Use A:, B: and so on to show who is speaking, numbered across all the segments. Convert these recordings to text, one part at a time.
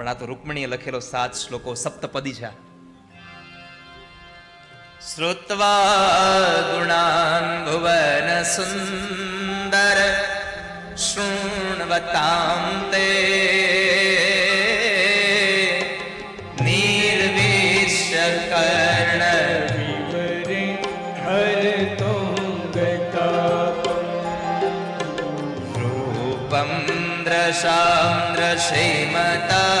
A: પણ આ તો રૂકમણીએ લખેલો સાત શ્લોકો સપ્તપદી છે. શ્રુત્વા ગુણાન ભુવન સુંદર શૃણવતામ તે ी
B: मता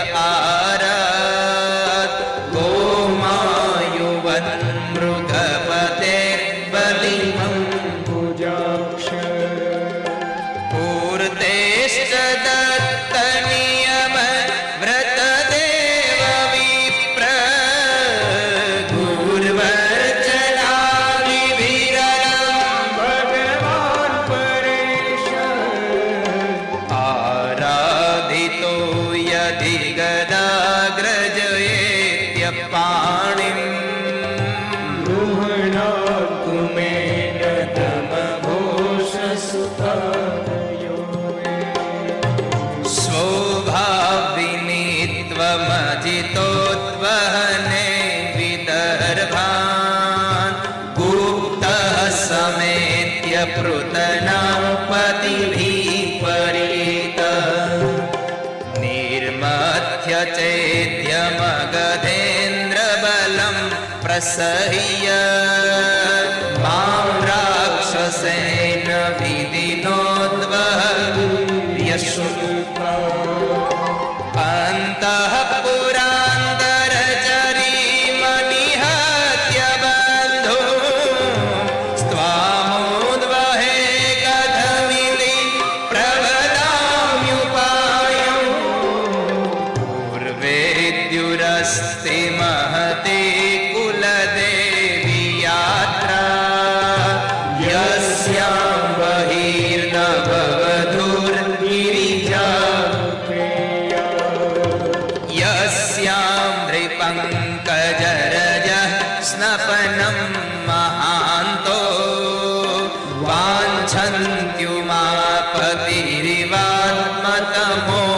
A: आ यदि गदाग्रजयेत्यपाणिम्
B: गृह्णातु मे नतमघोषसुतायो
A: स्वभाविनीत्वमजितोद्वहने विदर्भान् गुप्तः समेत्य पृतनापतिभिः परीतः चेद्यमगधेन्द्रबलं प्रसह्य। नमस्ते महते कुलदेवी यात्रा यस्यां बहिर्न भवधुर्गिरिजा यस्यां नृपङ्कजरजः स्नपनं महान्तो। वाञ्छन्त्युमापतिरिवात्मतमो।